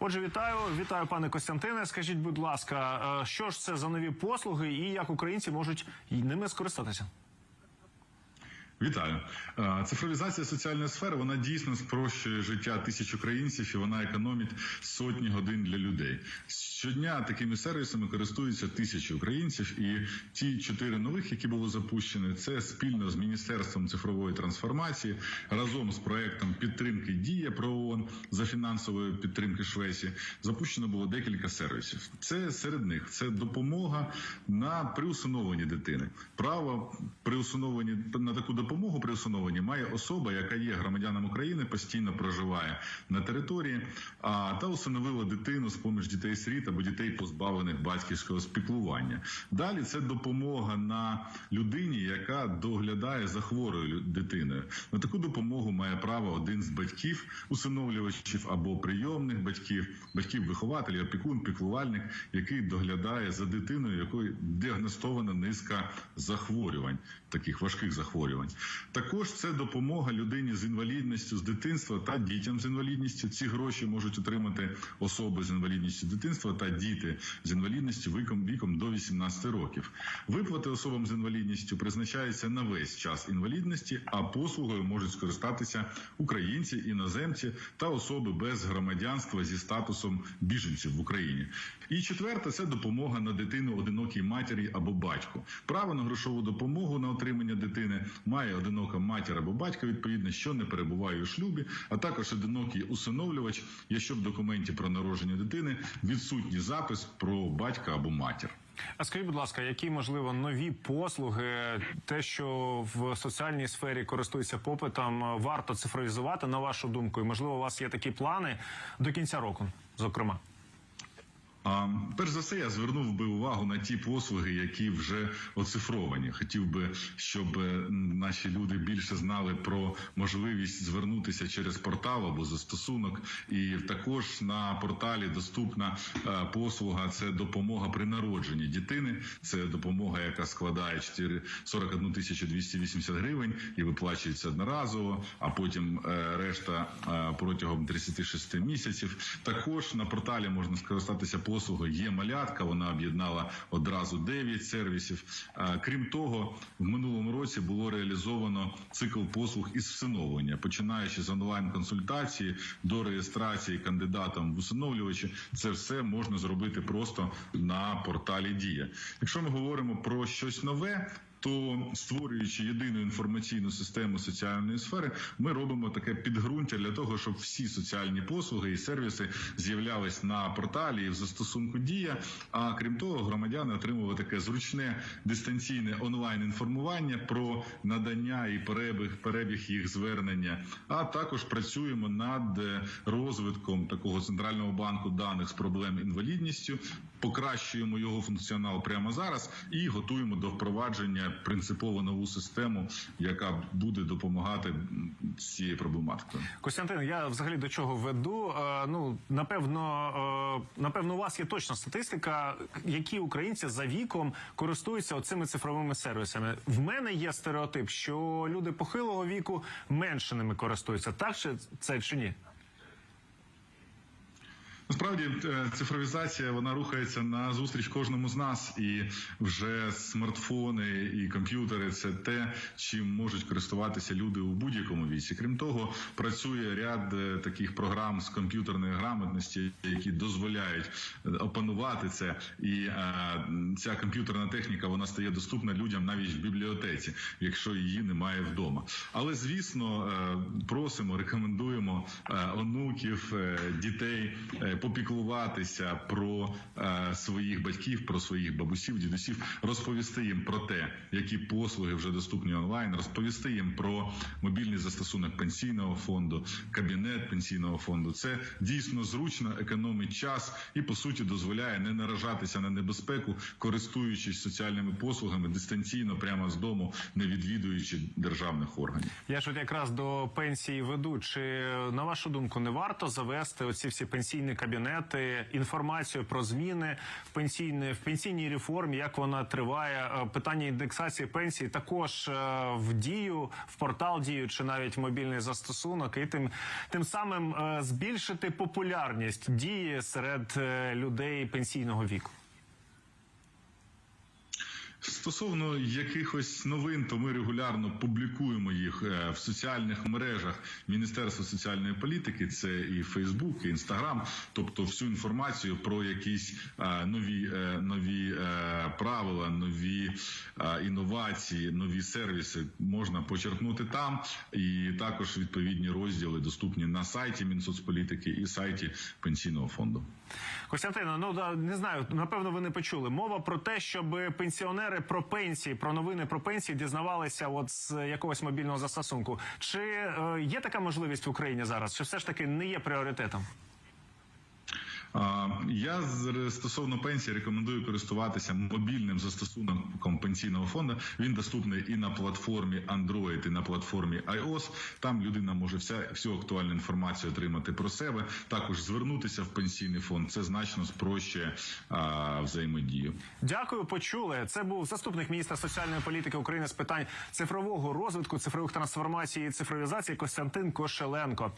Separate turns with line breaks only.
Отже, вітаю, вітаю, пане Костянтине. Скажіть, будь ласка, е, що ж це за нові послуги і як українці можуть ними скористатися?
Вітаю. Е, Цифровізація соціальної сфери вона дійсно спрощує життя тисяч українців і вона економить сотні годин для людей. Щодня такими сервісами користуються тисячі українців, і ті чотири нових, які були запущені, це спільно з міністерством цифрової трансформації разом з проектом підтримки Дія про ООН за фінансової підтримки Швеції. Запущено було декілька сервісів. Це серед них це допомога на при усиновленні дитини. Право при усиновленні на таку допомогу при усиновленні має особа, яка є громадянином України, постійно проживає на території, а та усиновила дитину з поміж дітей сиріт або дітей, позбавлених батьківського спіклування. Далі це допомога на людині, яка доглядає за хворою дитиною. На таку допомогу має право один з батьків, усиновлювачів або прийомних батьків, батьків-вихователів, опікун, піклувальник, який доглядає за дитиною, якої діагностована низка захворювань, таких важких захворювань. Також це допомога людині з інвалідністю з дитинства та дітям з інвалідністю. Ці гроші можуть отримати особи з інвалідністю дитинства та діти з інвалідністю віком віком до 18 років. Виплати особам з інвалідністю призначаються на весь час інвалідності, а послугою можуть скористатися українці, іноземці та особи без громадянства зі статусом біженців в Україні. І четверте це допомога на дитину одинокій матері або батьку. Право на грошову допомогу на отримання дитини має одинока матір або батько, відповідно, що не перебуває у шлюбі, а також одинокий усиновлювач, якщо в документі про народження дитини відсутній запис про батька або матір.
А скажіть, будь ласка, які можливо нові послуги, те, що в соціальній сфері користується попитом, варто цифровізувати на вашу думку? І можливо, у вас є такі плани до кінця року, зокрема.
А перш за все, я звернув би увагу на ті послуги, які вже оцифровані. Хотів би, щоб е, наші люди більше знали про можливість звернутися через портал або застосунок. І також на порталі доступна е, послуга це допомога при народженні дитини. Це допомога, яка складає 4 41 тисячу 280 гривень і виплачується одноразово, а потім е, решта протягом 36 місяців. Також на порталі можна скористатися послугою є малятка. Вона об'єднала одразу 9 сервісів. Крім того, в минулому році було реалізовано цикл послуг із всиновлення, починаючи з онлайн-консультації до реєстрації кандидатам в усиновлювачі. Це все можна зробити просто на порталі Дія. Якщо ми говоримо про щось нове. То створюючи єдину інформаційну систему соціальної сфери, ми робимо таке підґрунтя для того, щоб всі соціальні послуги і сервіси з'являлись на порталі і в застосунку Дія. А крім того, громадяни отримували таке зручне дистанційне онлайн інформування про надання і перебіг перебіг їх звернення. А також працюємо над е, розвитком такого центрального банку даних з проблем інвалідністю, покращуємо його функціонал прямо зараз і готуємо до впровадження принципово нову систему, яка буде допомагати з цією проблематикою.
Костянтин, я взагалі до чого веду? Е, ну напевно, е, напевно, у вас є точна статистика, які українці за віком користуються оцими цифровими сервісами. В мене є стереотип, що люди похилого віку менше ними користуються. Так чи це чи ні?
Насправді е, цифровізація вона рухається на зустріч кожному з нас, і вже смартфони і комп'ютери це те, чим можуть користуватися люди у будь-якому віці. Крім того, працює ряд е, таких програм з комп'ютерної грамотності, які дозволяють е, опанувати це. І ця комп'ютерна техніка вона стає доступна людям навіть в бібліотеці, якщо її немає вдома. Але звісно, просимо, рекомендуємо онуків, дітей попіклуватися про е, своїх батьків, про своїх бабусів, дідусів, розповісти їм про те, які послуги вже доступні онлайн, розповісти їм про мобільний застосунок пенсійного фонду, кабінет пенсійного фонду. Це дійсно зручно, економить час і по суті дозволяє не наражатися на небезпеку, користуючись соціальними послугами дистанційно, прямо з дому, не відвідуючи державних органів.
Я ж от якраз до пенсії веду. Чи на вашу думку не варто завести оці всі пенсійні кабінети інформацію про зміни в пенсійне в пенсійній реформі, як вона триває. Е, Питання індексації пенсій також е, в дію, в портал дію чи навіть мобільний застосунок, і тим тим самим е, збільшити популярність дії серед людей пенсійного віку.
Стосовно якихось новин, то ми регулярно публікуємо їх е, в соціальних мережах Міністерства соціальної політики. Це і Фейсбук, і Інстаграм, тобто всю інформацію про якісь е, нові е, нові правила, нові інновації, нові сервіси можна почерпнути там. І також відповідні розділи доступні на сайті Мінсоцполітики і сайті пенсійного фонду.
Костянтино, ну да, не знаю, напевно, ви не почули. Мова про те, щоб пенсіонери про пенсії, про новини про пенсії дізнавалися от з якогось мобільного застосунку. Чи е, є така можливість в Україні зараз? Чи все ж таки не є пріоритетом?
Я стосовно пенсії рекомендую користуватися мобільним застосунком пенсійного фонду. Він доступний і на платформі Android, і на платформі iOS. Там людина може вся всю актуальну інформацію отримати про себе. Також звернутися в пенсійний фонд. Це значно спрощує а, взаємодію.
Дякую, почули. Це був заступник міністра соціальної політики України з питань цифрового розвитку, цифрових трансформацій і цифровізації Костянтин Кошеленко.